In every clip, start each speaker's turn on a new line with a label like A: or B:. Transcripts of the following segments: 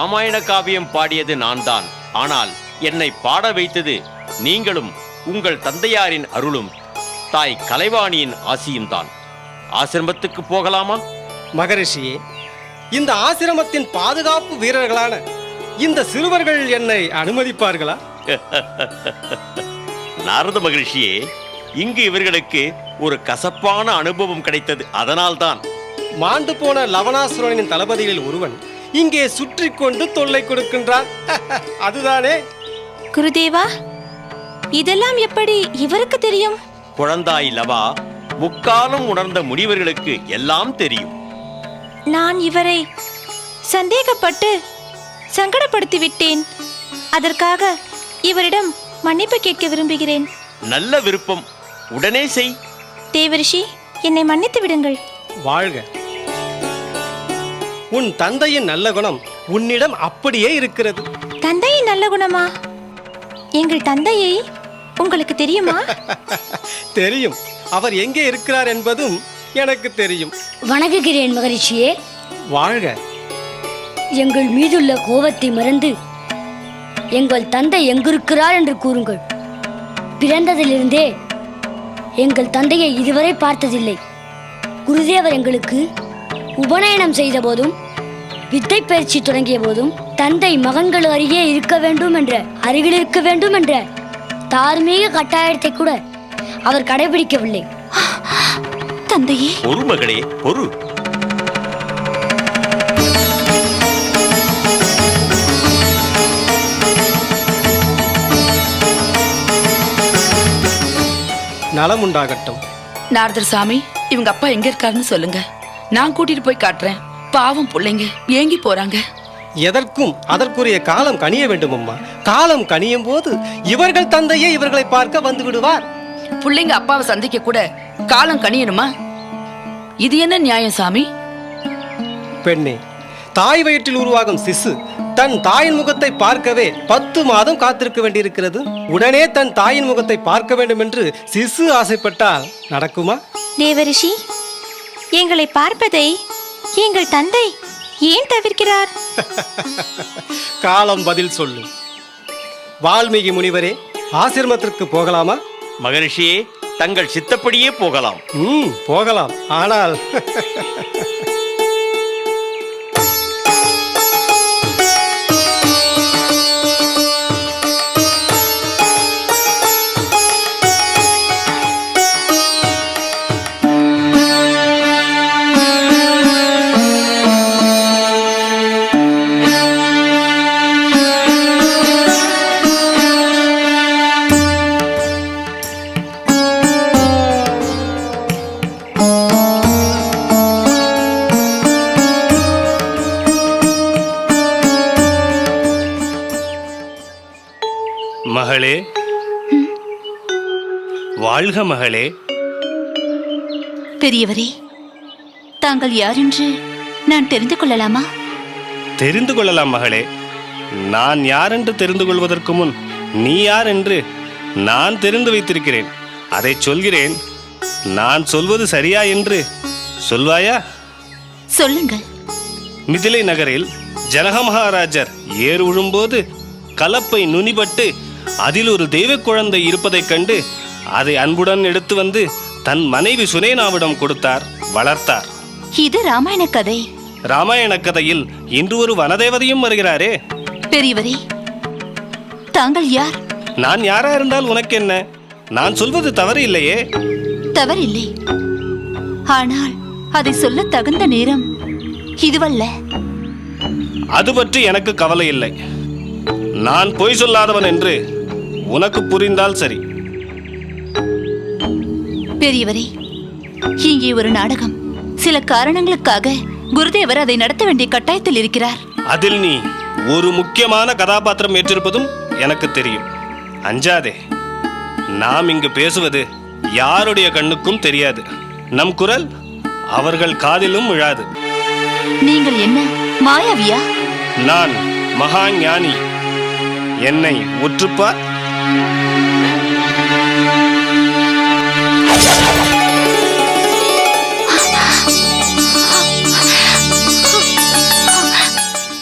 A: ராமாயண காவியம் பாடியது நான்தான். ஆனால் என்னை பாட வைத்தது நீங்களும் உங்கள் தந்தையாரின் அருளும் தாய் கலைவாணியின் ஆசியும் தான் ஆசிரமத்துக்கு போகலாமா?
B: மகரிஷியே இந்த ஆசிரமத்தின் பாதுகாப்பு வீரர்களான இந்த சிறுவர்கள் என்னை அனுமதிப்பார்களா?
A: நாரத மகிழ்ச்சியே இங்கு இவர்களுக்கு ஒரு கசப்பான அனுபவம் கிடைத்தது. அதனால்தான்.
B: மாண்டு போன லவணாசுரனின் தளபதிகளில் ஒருவன் இங்கே சுற்றி கொண்டு தொல்லை கொடுக்கின்றான் அதுதானே?
C: குருதேவா இதெல்லாம் எப்படி இவருக்கு தெரியும்?
A: குழந்தாய் லவா முக்காலம் உணர்ந்த முனிவர்களுக்கு எல்லாம் தெரியும்.
C: நான் இவரை சந்தேகப்பட்டு சங்கடப்படுத்தி விட்டேன் அதற்காக இவரிடம் மன்னிப்பு கேட்க விரும்புகிறேன்.
A: நல்ல விருப்பம். உடனே செய்.
C: தேவரிஷி என்னை மன்னித்து விடுங்கள்.
B: வாழ்க. உன் தந்தையின் நல்ல குணம் உன்னிடம் அப்படியே இருக்கிறது.
C: தந்தையின் நல்ல குணமா? எங்கள் தந்தையை உங்களுக்கு தெரியுமா?
B: தெரியும். அவர் எங்கே இருக்கிறார் என்பதும் எனக்கு தெரியும்.
D: வணங்குகிறேன் மகரிஷியே.
B: வாழ்க.
D: எங்கள் மீதுள்ள கோபத்தை மறந்து எங்கள் தந்தை எங்கிருக்கிறார் என்று கூறுங்கள். பிறந்ததிலிருந்தே எங்கள் தந்தையை இதுவரை பார்த்ததில்லை. குருதேவர் எங்களுக்கு உபநயனம் செய்த போதும் வித்தை பயிற்சி தொடங்கிய போதும் தந்தை மகன்கள் அருகே இருக்க வேண்டும் என்ற அருகில் இருக்க வேண்டும் என்ற தார்மீக கட்டாயத்தை கூட அவர் கடைபிடிக்கவில்லை.
C: தந்தையே.
A: பொறு மகளே பொறு.
B: நலம் உண்டாகட்டும்
E: நாரதர் சாமி இவங்க அப்பா எங்க இருக்காருன்னு சொல்லுங்க. நான் கூட்டிட்டு போய் காட்டுறேன். பாவம் பிள்ளைங்க ஏங்கி போறாங்க.
B: எதற்கும் அதற்குரிய காலம் கனிய வேண்டும் அம்மா. காலம் கனியும் போது இவர்கள் தந்தையே இவர்களை பார்க்க வந்து விடுவார்.
E: பிள்ளைங்க அப்பாவை சந்திக்க கூட காலம் கணியணுமா இது என்ன நியாயம் சாமி?
B: பெண்ணே தாய் வயிற்றில் உருவாகும் சிசு தன் தாயின் முகத்தை பார்க்கவே பத்து மாதம் காத்திருக்க வேண்டியிருக்கிறது. உடனே தன் தாயின் முகத்தை பார்க்க வேண்டும் என்று சிசு ஆசைப்பட்டால் நடக்குமா?
C: தேவரிஷி எங்களை பார்ப்பதை எங்கள் தந்தை ஏன் தவிர்க்கிறார்?
B: காலம் பதில் சொல்லும் வால்மீகி முனிவரே ஆசிரமத்திற்கு போகலாமா?
A: மகரிஷியே தங்கள் சித்தப்படியே போகலாம்.
B: ம் போகலாம். ஆனால்
F: மகளே. வாழ்க மகளே.
C: பெரியவரே தாங்கள் யார் என்று நான் தெரிந்து கொள்ளலாமா?
F: தெரிந்து கொள்ளலாம் மகளே. நான் யார் என்று தெரிந்து கொள்வதற்கு முன் நீ யார் என்று நான் தெரிந்து வைத்திருக்கிறேன். அதை சொல்கிறேன். நான் சொல்வது சரியா என்று சொல்வாயா?
C: சொல்லுங்கள்.
F: மிதிலை நகரில் ஜனக மகாராஜர் ஏர் உழும்போது கலப்பை நுனிபட்டு அதில் ஒரு தெய்வ குழந்தை இருப்பதைக் கண்டு அதை அன்புடன் எடுத்து வந்து தன் மனைவி சுனேனாவிடம் கொடுத்தார் வளர்த்தார்.
C: இது ராமாயண கதை.
F: ராமாயண கதையில் இன்று ஒரு வனதேவதையும் வருகிறாரே.
C: பெரியவரே தாங்கள் யார்?
F: நான் யாரா இருந்தால் உனக்கு என்ன? நான் சொல்வது தவறு இல்லையே.
C: தவறில்லை. ஆனால் அதை சொல்ல தகுந்த நேரம் இதுவல்ல.
F: அது பற்றி எனக்கு கவலை இல்லை. நான் பொய் சொல்லாதவன் என்று உனக்கு புரிந்தால் சரி.
C: பெரியவரே இங்கே ஒரு நாடகம். சில காரணங்களுக்காக குருதேவர் அதை நடத்த வேண்டிய கட்டாயத்தில் இருக்கிறார்.
F: அதில் நீ ஒரு முக்கியமான கதாபாத்திரம் ஏற்றிருப்பதும் எனக்கு தெரியும். அஞ்சாதே நாம் இங்கு பேசுவது யாருடைய கண்ணுக்கும் தெரியாது. நம் குரல் அவர்கள் காதிலும் விழாது.
C: நீங்கள் என்ன மாயாவியா?
F: நான் மகா ஞானி என்னை உற்றுப்பார்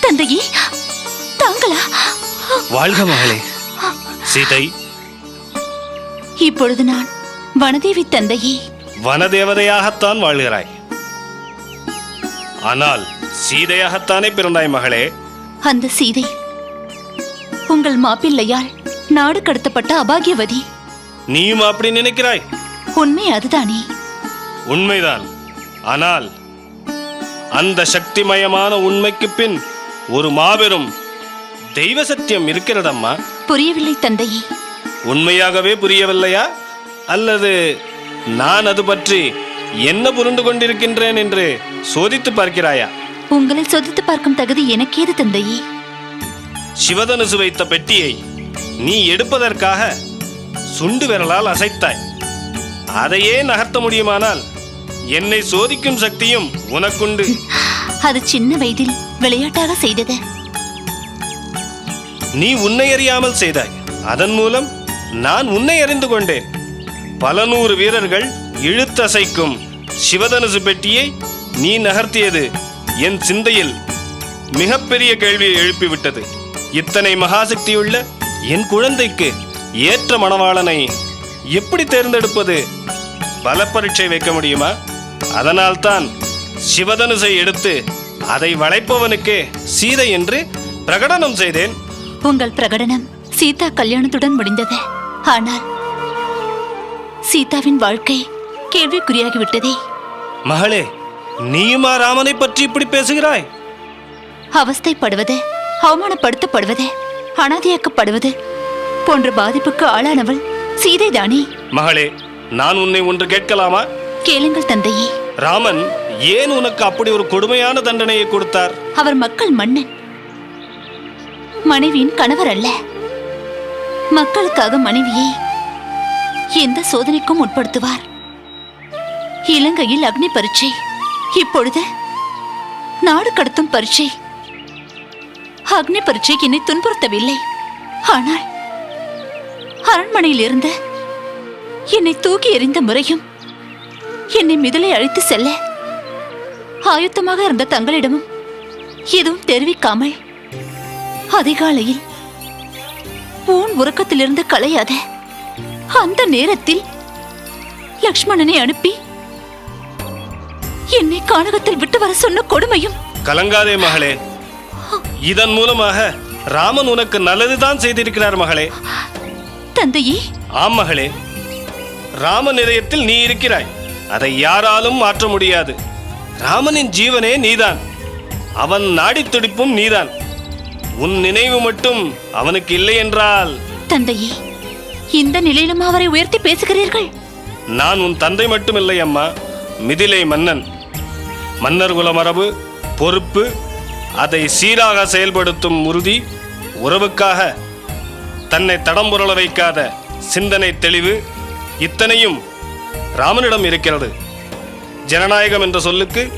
C: தந்தையே
F: வாழ்க மகளே. சீதை.
C: இப்பொழுது நான் வனதேவி தந்தையே.
F: வனதேவதையாகத்தான் வாழ்கிறாய். ஆனால் சீதையாகத்தானே பிறந்தாய் மகளே?
C: அந்த சீதை உங்கள் மாப்பிள்ளையால் நாடு கடத்தப்பட்ட அபாகியவதி.
F: நீயும் அப்படி நினைக்கிறாய்?
C: உண்மை அதுதானே.
F: உண்மைதான். ஆனால் அந்த சக்திமயமான உண்மைக்கு பின் ஒரு மாபெரும் தெய்வ சத்தியம் இருக்கிறதம்மா?
C: புரியவில்லை தந்தையே
F: உண்மையாகவே புரியவில்லையா? அல்லது நான் அது பற்றி என்ன புரிந்து கொண்டிருக்கின்றேன் என்று சோதித்து பார்க்கிறாயா?
C: உங்களை சொதித்து பார்க்கும் தகுதி எனக்கேது தந்தையே
F: சிவதனுசு வைத்த பெட்டியை நீ எடுப்பதற்காக சுண்டு விரலால் அசைத்தாய். அதையே நகர்த்த முடியுமானால் என்னை சோதிக்கும் சக்தியும் உனக்குண்டு.
C: அது சின்ன வயதில் விளையாட்டாக செய்தது.
F: நீ உன்னை அறியாமல் செய்தாய். அதன் மூலம் நான் உன்னை அறிந்து கொண்டேன். பல நூறு வீரர்கள் இழுத்தசைக்கும் சிவதனுசு பெட்டியை நீ நகர்த்தியது என் சிந்தையில் மிகப்பெரிய கேள்வியை எழுப்பிவிட்டது. இத்தனை மகாசக்தியுள்ள என் குழந்தைக்கு ஏற்ற மணவாளனை எப்படி தேர்ந்தெடுப்பது? பல பரீட்சை வைக்க முடியுமா? அதனால்தான் சிவதனுசை எடுத்து அதை வளைப்பவனுக்கே சீதை என்று பிரகடனம் செய்தேன்.
C: உங்கள் பிரகடனம் சீதா கல்யாணத்துடன் முடிந்தது. ஆனால் சீதாவின் வாழ்க்கை கேள்விக்குறியாகிவிட்டதே.
F: மகளே நீயுமா ராமனை பற்றி இப்படி பேசுகிறாய்?
C: அவஸ்தைப்படுவது அவமானப்படுத்தப்படுவது அனாதையாக்கப்படுவது போன்ற பாதிப்புக்கு ஆளானவள் சீதைதானே
F: மகளே நான் உன்னை ஒன்று கேட்கலாமா?
C: கேளுங்கள் தந்தையே.
F: ராமன் ஏன் உனக்கு அப்படி ஒரு கொடுமையான தண்டனையை கொடுத்தார்?
C: அவர் மக்கள் மன்னன். மனைவியின் கணவர் அல்ல. மக்களுக்காக மனைவியை எந்த சோதனைக்கும் உட்படுத்துவார்? இலங்கையில் அக்னி பரீட்சை இப்பொழுது நாடு கடத்தும் பரீட்சை. அக்னி பரீட்சை என்னை துன்புறுத்தவில்லை. ஆனால் அரண்மனையில் இருந்து என்னை தூக்கி எறிந்த முறையும் என்னை மிதலை அழைத்து செல்ல ஆயுத்தமாக இருந்த தங்களிடமும் எதுவும் தெரிவிக்காமல் அதிகாலையில் ஊன் உறக்கத்திலிருந்து களையாத அந்த நேரத்தில் லக்ஷ்மணனை அனுப்பி என்னை கானகத்தில் விட்டு வர சொன்ன கொடுமையும்
F: கலங்காதே மகளே. இதன் மூலமாக ராமன் உனக்கு நல்லதுதான் செய்திருக்கிறார் மகளே.
C: தந்தையே.
F: ஆம் மகளே. ராம நிலையத்தில் நீ இருக்கிறாய். அதை யாராலும் மாற்ற முடியாது. ராமனின் ஜீவனே நீதான். அவன் நாடித் துடிப்பும் நீதான். உன் நினைவு மட்டும் அவனுக்கு இல்லை என்றால்.
C: தந்தையே இந்த நிலையிலும் அவரை உயர்த்தி பேசுகிறீர்கள்?
F: நான் உன் தந்தை மட்டுமில்லை அம்மா. மிதிலை மன்னன். மன்னர் குல மரபு பொறுப்பு அதை சீராக செயல்படுத்தும் உறுதி உறவுக்காக தன்னை தடம்புரள வைக்காத சிந்தனை தெளிவு இத்தனையும் ராமனிடம் இருக்கிறது. ஜனநாயகம் என்ற சொல்லுக்கு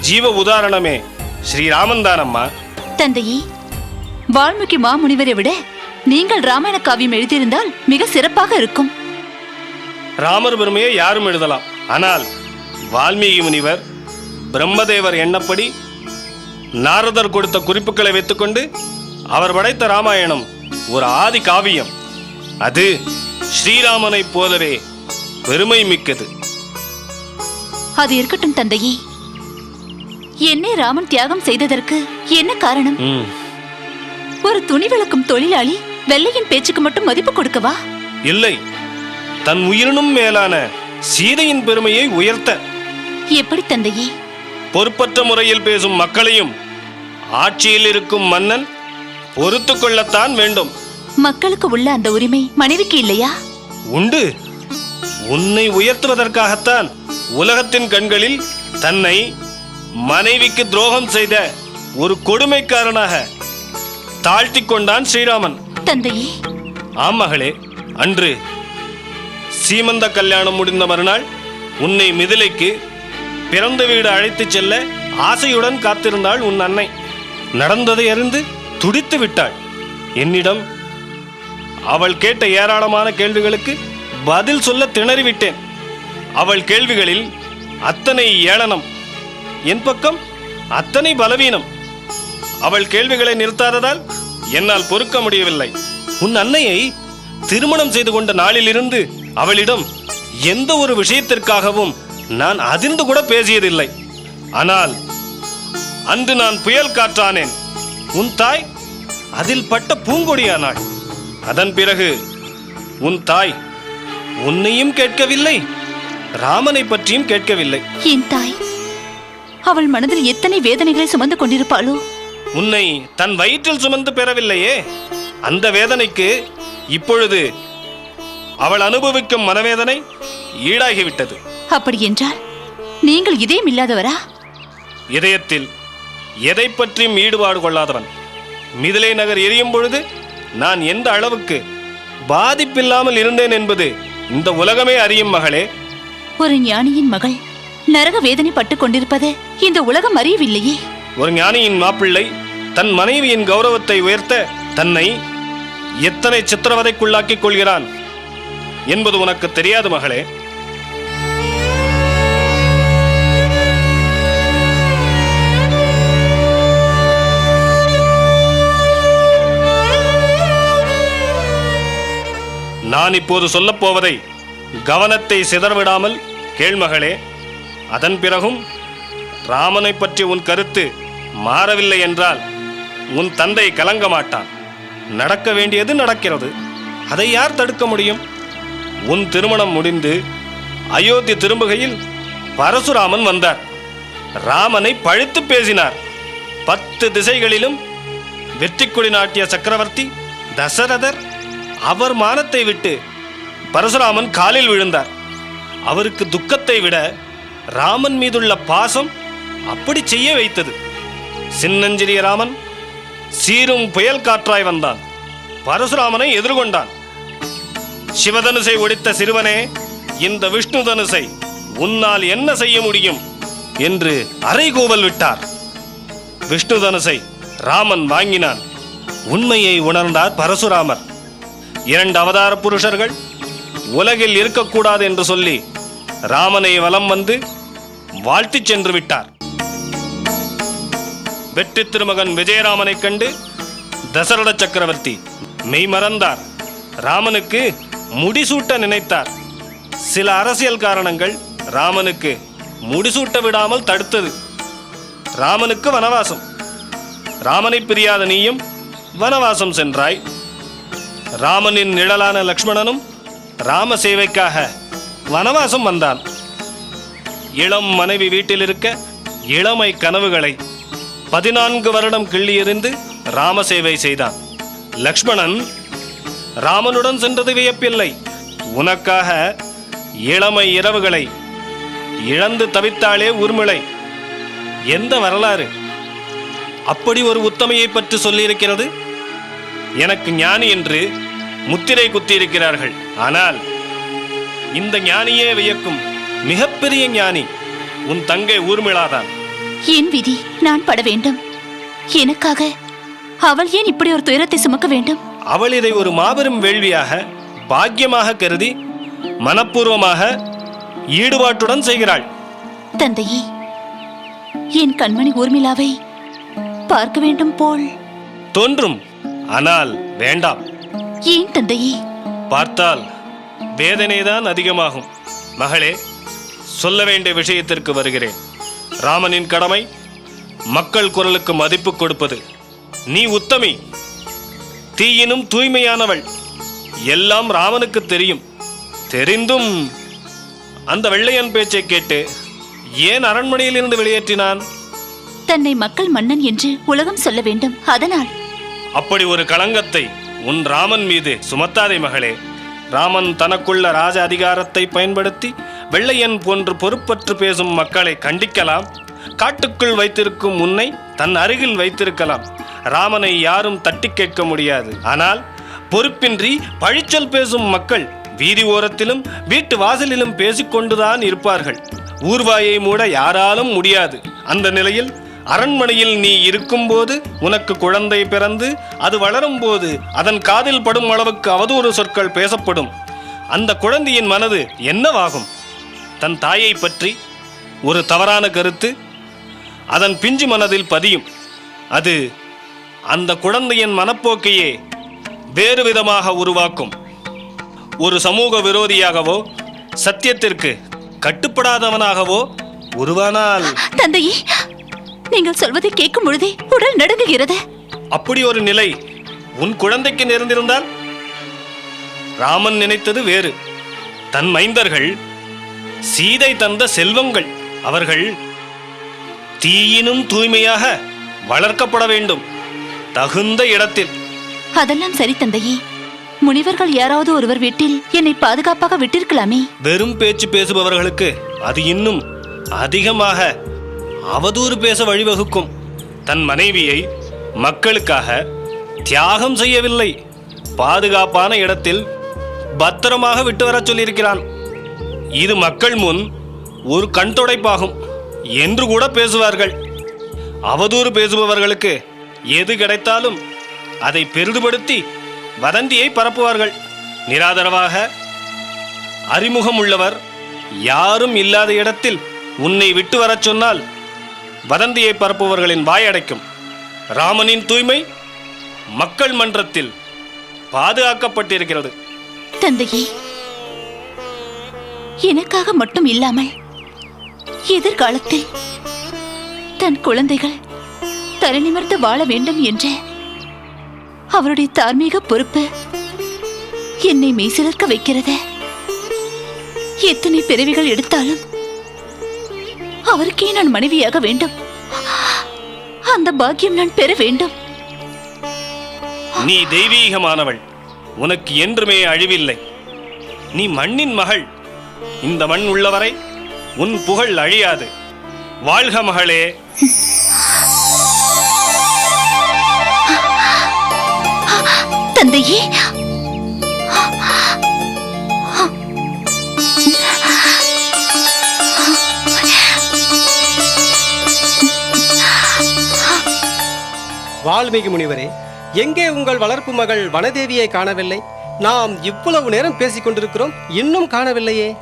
F: ஜீவ உதாரணமே ஸ்ரீராமன் தான் அம்மா
C: தந்தையே வால்மீகி மாமுனிவரை விட நீங்கள் ராமாயண காவியம் எழுதியிருந்தால் மிக சிறப்பாக இருக்கும்.
F: ராமர் பெருமையை யாரும் எழுதலாம். ஆனால் வால்மீகி முனிவர் பிரம்மதேவர் எண்ணப்படி நாரதர் கொடுத்த குறிப்புகளை வைத்துக்கொண்டு அவர் படைத்த ராமாயணம் ஒரு ஆதி காவியம். அது ஸ்ரீராமனைப் போலவே பெருமை மிக்கது.
C: அது இருக்கட்டும் தந்தையே. என்னை ராமன் தியாகம் செய்ததற்கு என்ன காரணம்? ஒரு துணி விளக்கும் தொழிலாளி வெள்ளையின் பேச்சுக்கு மட்டும் மதிப்பு கொடுக்கவா?
F: இல்லை. தன் உயிரினும் மேலான சீதையின் பெருமையை உயர்த்த.
C: எப்படி தந்தையே?
F: பொறுப்பற்ற முறையில் பேசும் மக்களையும் ஆட்சியில் இருக்கும் மன்னன் பொறுத்து கொள்ளத்தான் வேண்டும்.
C: மக்களுக்கு உள்ள அந்த உரிமை மனைவிக்கு இல்லையா?
F: உண்டு. உன்னை உயர்த்துவதற்காகத்தான் உலகத்தின் கண்களில் தன்னை மனைவிக்கு துரோகம் செய்த ஒரு கொடுமைக்காரனாக தாழ்த்திக் கொண்டான் ஸ்ரீராமன்.
C: தந்தையே.
F: ஆம் மகளே அன்று சீமந்த கல்யாணம் முடிந்த மறுநாள் உன்னை மிதிலைக்கு பிறந்த வீடு அழைத்துச் செல்ல ஆசையுடன் காத்திருந்தாள் உன் அன்னை. நடந்ததை அறிந்து துடித்து விட்டாள். என்னிடம் அவள் கேட்ட ஏராளமான கேள்விகளுக்கு பதில் சொல்ல திணறிவிட்டேன். அவள் கேள்விகளில் அத்தனை ஏளனம் என் பக்கம் அத்தனை பலவீனம். அவள் கேள்விகளை நிறுத்தாததால் என்னால் பொறுக்க முடியவில்லை. உன் அன்னையை திருமணம் செய்து கொண்ட நாளிலிருந்து அவளிடம் எந்த ஒரு விஷயத்திற்காகவும் நான் அதிர்ந்து கூட பேசியதில்லை. ஆனால் அன்று நான் புயல் காற்றானேன். உன் தாய் அதில் பட்ட பூங்கொடியானாள். அதன் பிறகு உன் தாய் உன்னையும் கேட்கவில்லை ராமனை பற்றியும் கேட்கவில்லை.
C: என் தாய் அவள் மனதில் எத்தனை வேதனைகளை சுமந்து கொண்டிருப்பாளோ?
F: உன்னை தன் வயிற்றில் சுமந்து பெறவில்லையே? அந்த வேதனைக்கு இப்பொழுது அவள் அனுபவிக்கும் மனவேதனை ஈடாகிவிட்டது.
C: அப்படி என்றால் நீங்கள் இதயம் இல்லாதவரா?
F: இதயத்தில் எதை பற்றியும் ஈடுபாடு கொள்ளாதவன். மிதிலை நகர் எரியும் பொழுது நான் எந்த அளவுக்கு பாதிப்பில்லாமல் இருந்தேன் என்பது இந்த உலகமே அறியும் மகளே.
C: ஒரு ஞானியின் மகள் நரக வேதனை பட்டுக் கொண்டிருப்பது இந்த உலகம் அறியவில்லையே.
F: ஒரு ஞானியின் மாப்பிள்ளை தன் மனைவியின் கௌரவத்தை உயர்த்த தன்னை எத்தனை சித்திரவதைக்குள்ளாக்கிக் கொள்கிறான் என்பது உனக்கு தெரியாது மகளே. நான் இப்போது சொல்லப் போவதை கவனத்தை சிதறவிடாமல் கேள்மகளே அதன் பிறகும் ராமனை பற்றி உன் கருத்து மாறவில்லை என்றால் உன் தந்தை கலங்க மாட்டான். நடக்க வேண்டியது நடக்கிறது. அதை யார் தடுக்க முடியும்? உன் திருமணம் முடிந்து அயோத்தி திரும்புகையில் பரசுராமன் வந்தார். ராமனை பழித்து பேசினார். பத்து திசைகளிலும் வெற்றி கொடி நாட்டிய சக்கரவர்த்தி தசரதர் அவர் மானத்தை விட்டு பரசுராமன் காலில் விழுந்தார். அவருக்கு துக்கத்தை விட ராமன் மீதுள்ள பாசம் அப்படி செய்ய வைத்தது. சின்னஞ்சிறிய ராமன் சீரும் புயல் காற்றாய் வந்தான். பரசுராமனை எதிர்கொண்டான். சிவதனுசை ஒடித்த சிறுவனே இந்த விஷ்ணு தனுசை உன்னால் என்ன செய்ய முடியும்? என்று அறைகூவல் விட்டார். விஷ்ணு தனுசை ராமன் வாங்கினான். உண்மையை உணர்ந்தார் பரசுராமர். இரண்டு அவதார புருஷர்கள் உலகில் இருக்கக்கூடாது என்று சொல்லி ராமனை வலம் வந்து வாழ்த்திச் சென்று விட்டார். வெற்றி திருமகன் விஜயராமனை கண்டு தசரத சக்கரவர்த்தி மெய்மறந்தார் ராமனுக்கு முடிசூட்ட நினைத்தார். சில அரசியல் காரணங்கள் ராமனுக்கு முடிசூட்ட விடாமல் தடுத்தது. ராமனுக்கு வனவாசம். ராமனை பிரியாத நீயும் வனவாசம் சென்றாய். ராமனின் நிழலான லக்ஷ்மணனும் ராம சேவைக்காக வனவாசம் வந்தான். இளம் மனைவி வீட்டில் இருக்க இளமை கனவுகளை பதினான்கு வருடம் கிள்ளி எறிந்து ராம சேவை செய்தான். லக்ஷ்மணன் ராமனுடன் சென்றது வியப்பில்லை. உனக்காக இளமை இரவுகளை இழந்து தவித்தாளே ஊர்மிளை. எந்த வரலாறு? அப்படி ஒரு உத்தமையை பற்றி சொல்லியிருக்கிறது. எனக்கு ஞானி என்று முத்திரை குத்தியிருக்கிறார்கள். ஆனால் இந்த ஞானியே வியக்கும் மிகப்பெரிய ஞானி உன் தங்கை ஊர்மிளாதான்.
C: என் விதி நான் பட வேண்டும். எனக்காக அவள் ஏன் இப்படி ஒரு துயரத்தை சுமக்க வேண்டும்?
F: அவள் இதை ஒரு மாபெரும் வேள்வியாக பாக்கியமாக கருதி மனப்பூர்வமாக ஈடுபாட்டுடன் செய்கிறாள்.
C: தந்தையே என் கண்மணி ஊர்மிளாவை பார்க்க வேண்டும் போல்.
F: தோன்றும். ஆனால் வேண்டாம்.
C: ஏன் தந்தையே?
F: பார்த்தால் வேதனைதான் அதிகமாகும். மகளே சொல்ல வேண்டிய விஷயத்திற்கு வருகிறேன். ராமனின் கடமை மக்கள் குரலுக்கு மதிப்பு கொடுப்பது. நீ உத்தமி. தீயினும் தூய்மையானவள். எல்லாம் ராமனுக்கு தெரியும். தெரிந்தும் அந்த வெள்ளையன் பேச்சை கேட்டு ஏன் அரண்மனையிலிருந்து வெளியேற்றினான்?
C: தன்னை மக்கள் மன்னன் என்று உலகம் சொல்ல வேண்டும். அதனால்
F: அப்படி ஒரு களங்கத்தை உன் ராமன் மீது சுமத்தாதே மகளே. ராமன் தனக்குள்ள ராஜ அதிகாரத்தை பயன்படுத்தி வெள்ளையன் போன்று பொறுப்பற்று பேசும் மக்களை கண்டிக்கலாம். காட்டுக்குள் வைத்திருக்கும் உன்னை தன் அருகில் வைத்திருக்கலாம். ராமனை யாரும் தட்டி கேட்க முடியாது. ஆனால் பொறுப்பின்றி பழிச்சொல் பேசும் மக்கள் வீதி ஓரத்திலும் வீட்டு வாசலிலும் பேசிக்கொண்டுதான் இருப்பார்கள். ஊர்வாயை மூட யாராலும் முடியாது. அந்த நிலையில் அரண்மனையில் நீ இருக்கும்போது உனக்கு குழந்தை பிறந்து அது வளரும் போது அதன் காதில் படும் அளவுக்கு அவதூறு சொற்கள் பேசப்படும். அந்த குழந்தையின் மனது என்னவாகும்? தன் தாயை பற்றி ஒரு தவறான கருத்து அதன் பிஞ்சு மனதில் பதியும். அது அந்த குழந்தையின் மனப்போக்கையே வேறு விதமாக உருவாக்கும். ஒரு சமூக விரோதியாகவோ சத்தியத்திற்கு கட்டுப்படாதவனாகவோ உருவானால்
C: தந்தையே நீங்கள் சொல்வதை கேட்கும் பொழுதே உடல் நடுங்குகிறது.
F: அப்படி ஒரு நிலை உன் குழந்தைக்கு நேர்ந்திருந்தால்? ராமன் நினைத்தது வேறு. தன் மைந்தர்கள் சீதை தந்த செல்வங்கள் அவர்கள் தீயினும் தூய்மையாக வளர்க்கப்பட வேண்டும். தகுந்த இடத்தில்.
C: அதெல்லாம் சரி தந்தையே. முனிவர்கள் யாராவது ஒருவர் வீட்டில் என்னை பாதுகாப்பாக விட்டிருக்கலாமே.
F: வெறும் பேச்சு பேசுபவர்களுக்கு அது இன்னும் அதிகமாக அவதூறு பேச வழிவகுக்கும். தன் மனைவியை மக்களுக்காக தியாகம் செய்யவில்லை. பாதுகாப்பான இடத்தில் பத்திரமாக விட்டு வரச் சொல்லியிருக்கிறான். இது மக்கள் முன் ஒரு கண் துடைப்பாகும் என்று கூட பேசுவார்கள். அவதூறு பேசுபவர்களுக்கு எது கிடைத்தாலும் அதை பெரிதுபடுத்தி வதந்தியை பரப்புவார்கள். நிராதரவாக அறிமுகம் உள்ளவர் யாரும் இல்லாத இடத்தில் உன்னை விட்டு வரச் சொன்னால் வதந்தியை பரப்புபவர்களின் வாயடைக்கும். ராமனின் தூய்மை மக்கள் மன்றத்தில் பாதுகாக்கப்பட்டிருக்கிறது.
C: தந்தையே எனக்காக மட்டும் இல்லாமல் எதிர்காலத்தில் தன் குழந்தைகள் தலைநிமிர்ந்து வாழ வேண்டும் என்ற அவருடைய தார்மீக பொறுப்பு என்னை மெய்சிலிருக்க வைக்கிறது எத்தனை பிறவிகள் எடுத்தாலும் அவருக்கே நான் மனைவியாக வேண்டும். அந்த பாக்கியம் நான் பெற வேண்டும்.
F: நீ தெய்வீகமானவள். உனக்கு என்றுமே அழிவில்லை. நீ மண்ணின் மகள். இந்த மண் உள்ளவரை உன் புகழ் அழியாது. வாழ்க மகளே.
C: தந்தையே
B: வால்மீகி முனிவரே எங்கே உங்கள் வளர்ப்பு மகள் வனதேவியை காணவில்லை? நாம் இவ்வளவு நேரம் பேசிக் கொண்டிருக்கிறோம் இன்னும் காணவில்லையே.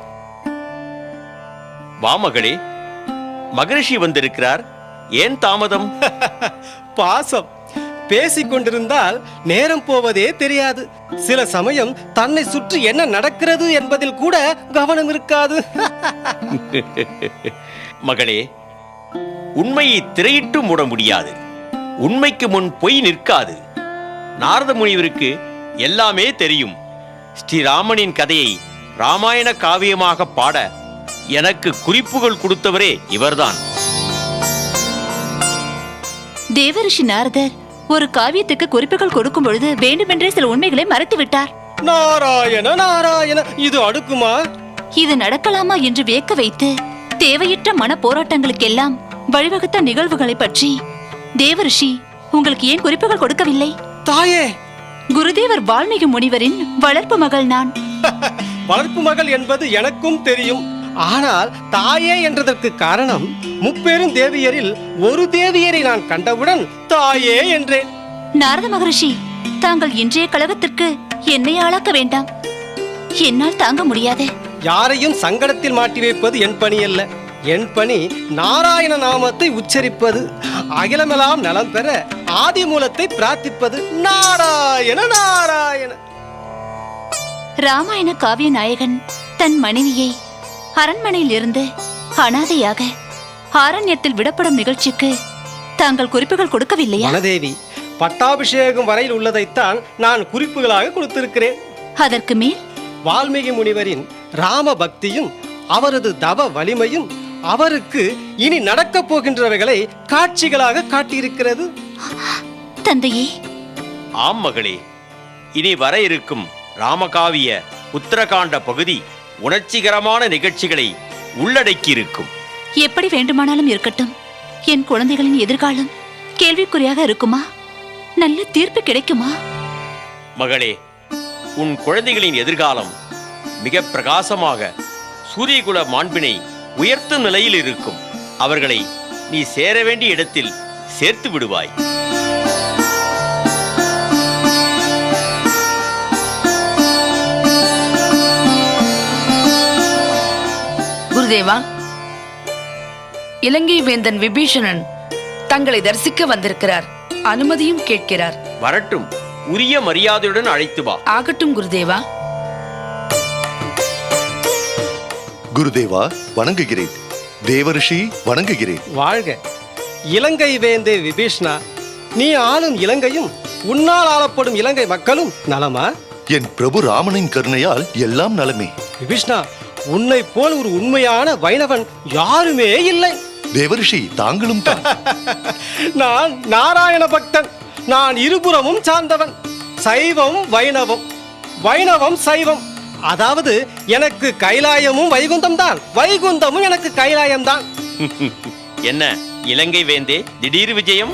A: வா மகளே மகரிஷி வந்திருக்கிறார். ஏன் தாமதம்?
B: பாசம். பேசிக் கொண்டிருந்தால் நேரம் போவதே தெரியாது. சில சமயம் தன்னை சுற்றி என்ன நடக்கிறது என்பதில் கூட கவனம் இருக்காது.
A: மகளே உண்மையை திரையிட்டு மூட முடியாது. உண்மைக்கு முன் பொய் நிற்காது. நாரத முனிவருக்கு எல்லாமே தெரியும். ஸ்ரீராமனின் கதையை ராமாயண காவியமாக பாட எனக்கு குறிப்புகள் கொடுத்தவரே இவர்தான்.
C: தேவரிஷி நாரதர் ஒரு காவியத்துக்கு குறிப்புகள் கொடுக்கும் பொழுது வேண்டுமென்றே சில உண்மைகளை மறைத்து விட்டார்
B: நாராயண நாராயண இது அடுக்குமா?
C: இது நடக்கலாமா என்று வியக்க வைத்து தேவையற்ற மன போராட்டங்களுக்கெல்லாம் வழிவகுத்த நிகழ்வுகளை பற்றி தேவரிஷி உங்களுக்கு ஏன் குறிப்புகள் கொடுக்கவில்லை?
B: தாயே!
C: குருதேவர் வால்மீகி முனிவரின் வளர்ப்பு மகள் நான்.
B: வளர்ப்பு மகள் என்பது எனக்கும் தெரியும். ஆனால் தாயே என்றதற்கு காரணம் முப்பெரும் தேவியரில் ஒரு தேவியரை நான் கண்டவுடன் தாயே என்றேன்.
C: நாரத மகரிஷி தாங்கள் இன்றைய கழகத்திற்கு என்னை ஆளாக்க வேண்டாம். என்னால் தாங்க முடியாது.
B: யாரையும் சங்கடத்தில் மாட்டி வைப்பது என் பணி அல்ல என் பணி நாராயண நாமத்தை உச்சரிப்பது. அகிலமெல்லாம் நலம் பெற ஆதி மூலத்தை பிரார்த்திப்பது. நாராயண நாராயண.
C: ராமாயண காவிய நாயகன் தன் மனைவியை அரண்மனையில் இருந்து அனாதையாக ஆரண்யத்தில் விடப்படும் நிகழ்ச்சிக்கு தாங்கள் குறிப்புகள் கொடுக்கவில்லையா?
B: வனதேவி பட்டாபிஷேகம் வரையில் உள்ளதைத்தான் நான் குறிப்புகளாக கொடுத்திருக்கிறேன்.
C: அதற்கு மேல்?
B: வால்மீகி முனிவரின் ராம பக்தியும் அவரது தவ வலிமையும் அவருக்கு இனி நடக்கப் போகின்றவைகளை காட்சிகளாக காட்டியிருக்கிறது.
C: தந்தையே.
A: ஆம் மகளே. இனி வர இருக்கும் ராமகாவிய உத்தரகாண்ட பகுதி உணர்ச்சிகரமான நிகழ்ச்சிகளை உள்ளடக்கியிருக்கும்.
C: எப்படி வேண்டுமானாலும் இருக்கட்டும். என் குழந்தைகளின் எதிர்காலம் கேள்விக்குறியாக இருக்குமா? நல்ல தீர்ப்பு கிடைக்குமா?
A: மகளே உன் குழந்தைகளின் எதிர்காலம் மிக பிரகாசமாக சூரியகுல மாண்பினை உயர்த்தும் நிலையில் இருக்கும். அவர்களை நீ சேர வேண்டிய இடத்தில் சேர்த்து விடுவாய்.
E: குருதேவா இலங்கை வேந்தன் விபீஷணன் தங்களை தரிசிக்க வந்திருக்கிறார். அனுமதியும் கேட்கிறார்.
A: வரட்டும் உரிய மரியாதையுடன் அழைத்து வா.
E: ஆகட்டும் குருதேவா.
G: குருதேவா வணங்குகிறேன். தேவரிஷி வணங்குகிறேன்.
B: வாழ்க. இலங்கை வேந்தே விபீஷ்ணா நீ ஆளும் இலங்கையும் உன்னால் ஆளப்படும் இலங்கை மக்களும் நலமா?
G: என் பிரபு ராமனின் கருணையால் எல்லாம் நலமே.
B: விபீஷ்ணா உன்னை போல் ஒரு உண்மையான வைணவன் யாருமே இல்லை.
G: தேவரிஷி தாங்களும் தான்.
B: நான் நாராயண பக்தன். நான் இருபுறமும் சார்ந்தவன். சைவம் வைணவம். வைணவம் சைவம். அதாவது எனக்கு கைலாயமும் வைகுந்தம் தான் வைகுந்தமும் எனக்கு கைலாயம் தான்
A: என்ன இலங்கை வேந்தே திடீர் விஜயம்?